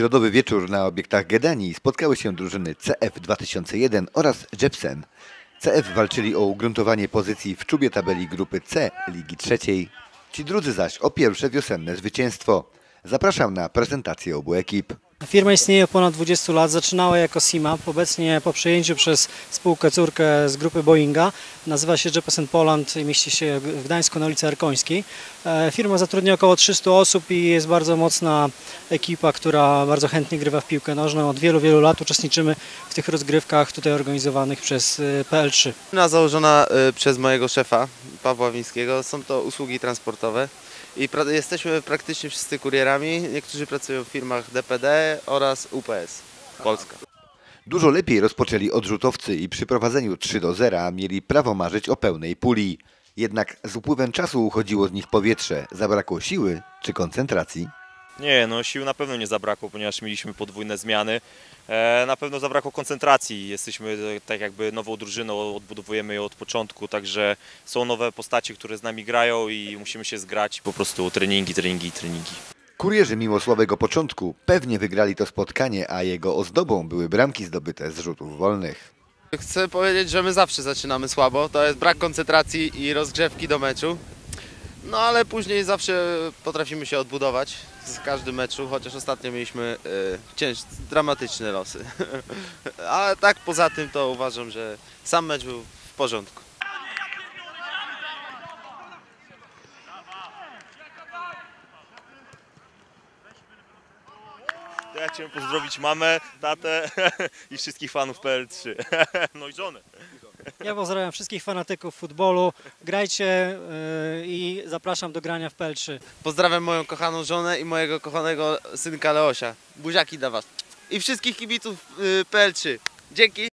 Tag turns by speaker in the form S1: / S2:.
S1: środowy wieczór na obiektach Gedanii spotkały się drużyny CF 2001 oraz Jepsen. CF walczyli o ugruntowanie pozycji w czubie tabeli grupy C Ligi Trzeciej. Ci drudzy zaś o pierwsze wiosenne zwycięstwo. Zapraszam na prezentację obu ekip.
S2: Firma istnieje ponad 20 lat, zaczynała jako SIMAP, obecnie po przejęciu przez spółkę córkę z grupy Boeinga. Nazywa się Jeppesen Poland i mieści się w Gdańsku na ulicy Arkońskiej. E, Firma zatrudnia około 300 osób i jest bardzo mocna ekipa, która bardzo chętnie grywa w piłkę nożną. Od wielu, wielu lat uczestniczymy w tych rozgrywkach tutaj organizowanych przez e, PL3.
S3: Firma założona y, przez mojego szefa, Pawła Wińskiego. Są to usługi transportowe i pra- jesteśmy praktycznie wszyscy kurierami. Niektórzy pracują w firmach DPD oraz UPS Polska.
S1: Dużo lepiej rozpoczęli odrzutowcy i przy prowadzeniu 3 do 0 mieli prawo marzyć o pełnej puli. Jednak z upływem czasu uchodziło z nich powietrze. Zabrakło siły czy koncentracji?
S4: Nie, no sił na pewno nie zabrakło, ponieważ mieliśmy podwójne zmiany. E, na pewno zabrakło koncentracji. Jesteśmy e, tak jakby nową drużyną, odbudowujemy ją od początku, także są nowe postacie, które z nami grają i musimy się zgrać. Po prostu treningi, treningi, treningi.
S1: Kurierzy mimo słabego początku pewnie wygrali to spotkanie, a jego ozdobą były bramki zdobyte z rzutów wolnych.
S3: Chcę powiedzieć, że my zawsze zaczynamy słabo. To jest brak koncentracji i rozgrzewki do meczu. No ale później zawsze potrafimy się odbudować z każdym meczu, chociaż ostatnio mieliśmy y, cięż, dramatyczne losy. ale tak poza tym to uważam, że sam mecz był w porządku.
S4: Ja chciałem pozdrowić mamę, tatę i wszystkich fanów PL3. No i żonę.
S2: Ja pozdrawiam wszystkich fanatyków futbolu. Grajcie e, i zapraszam do grania w PL3.
S3: Pozdrawiam moją kochaną żonę i mojego kochanego synka Leosia. Buziaki dla was. I wszystkich kibiców y, PL3. Dzięki.